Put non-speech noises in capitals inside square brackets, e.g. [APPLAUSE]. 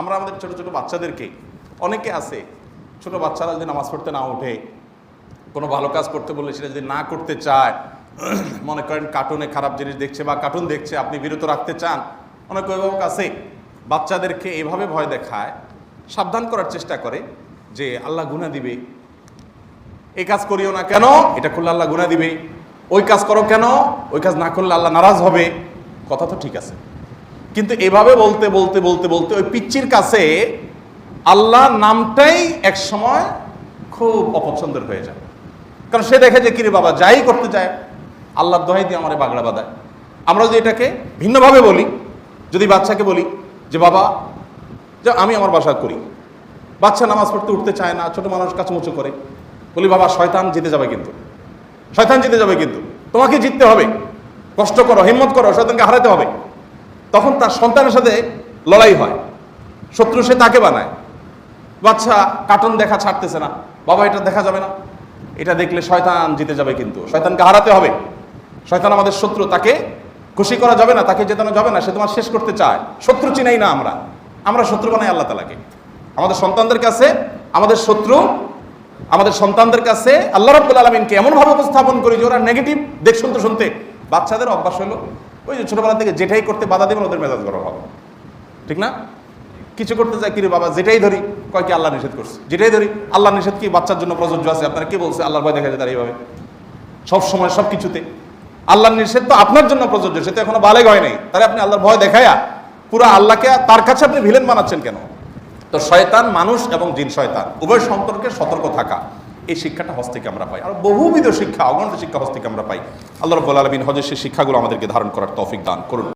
আমরা আমাদের ছোট ছোট বাচ্চাদেরকে, অনেকে আছে, ছোট বাচ্চারা যদি নামাজ পড়তে না ওঠে, কোনো ভালো কাজ করতে বললে সেটা যদি না করতে চায়, [CLEARS THROAT] মনে করেন কার্টুনে খারাপ জিনিস দেখছে বা কার্টুন দেখছে, আপনি বিরত রাখতে চান, অনেক অভিভাবক আছে, বাচ্চাদেরকে এভাবে ভয় দেখায়, সাবধান করার চেষ্টা করে যে আল্লাহ গুণা দিবে। এই কাজ করিও না কেন? এটা করলে আল্লাহ গুণা দিবে। ওই কাজ করো কেন? ওই কাজ না করলে আল্লাহ নারাজ হবে। কথা তো ঠিক আছে। কিন্তু এভাবে বলতে বলতে বলতে বলতে ওই পিচ্চির কাছে আল্লাহ নামটাই এক সময় খুব অপছন্দের হয়ে যায়। কারণ সে দেখে যে, কিরে বাবা, যাই করতে চায়, আল্লাহ দোহাই দিয়ে আমার বাগড়া বাঁধায়। আমরা যদি এটাকে ভিন্নভাবে বলি, যদি বাচ্চাকে বলি যে, বাবা, যে, আমি আমার বাসা করি। বাচ্চা নামাজ পড়তে উঠতে চায় না, ছোট মানুষ কাছুমুচু করে। বলি, বাবা, শয়তান জিতে যাবে কিন্তু। শয়তান জিতে যাবে কিন্তু। তোমাকে জিততে হবে। কষ্ট করো, হিম্মত করো, শয়তানকে হারাতে হবে। তখন তার সন্তানের সাথে লড়াই হয়। শত্রু সে তাকে বানায়। বাচ্চা কার্টুন দেখা ছাড়তেছে না। বাবা, এটা দেখা যাবে না। এটা দেখলে শয়তান জিতে যাবে কিন্তু। শয়তানকে হারাতে হবে। শয়তান আমাদের শত্রু। তাকে খুশি করা যাবে না, তাকে জেতানো যাবে না, সে তোমার শেষ করতে চায়। শত্রু চিনাই না আমরা। আমরা শত্রু বানাই আল্লাহ তালাকে আমাদের সন্তানদের কাছে, আমাদের শত্রু, আমাদের সন্তানদের কাছে আল্লাহ রব্বুল আলমিনকে এমনভাবে উপস্থাপন করি যে ওরা নেগেটিভ দেখ, শুনতে শুনতে। বাচ্চাদের অভ্যাস হলো ওই যে ছোটবেলা থেকে যেটাই করতে বাধা দেবেন, ওদের মেজাজ গরম হবে। ঠিক না? কিছু করতে চাই, কিরে বাবা, যেটাই ধরি, কয় কি আল্লাহ নিষেধ করছে? যেটাই ধরি, আল্লাহ নিষেধ কি? বাচ্চার জন্য প্রযোজ্য আছে। আপনারা কি বলছে? আল্লাহর ভয় দেখা যায় তার এইভাবে। সব সময়, সব কিছুতে। আল্লাহর নিষেধ তো আপনার জন্য প্রযোজ্য, সে তো এখনও বালেগ হয় নাই। তাহলে আপনি আল্লাহর ভয় দেখায়া, পুরো আল্লাহকে তার কাছে আপনি ভিলেন বানাচ্ছেন কেন? তো শয়তান মানুষ এবং জিন শয়তান। উভয় সম্পর্কে সতর্ক থাকা। এই শিক্ষাটা হস্ত থেকে আমরা পাই। আর বহুবিধ শিক্ষা, অগণিত শিক্ষা হস্ত থেকে আমরা পাই। আল্লাহ রব্বুল আলমিন হজের সেই শিক্ষাগুলো আমাদেরকে ধারণ করার তৌফিক দান করুন।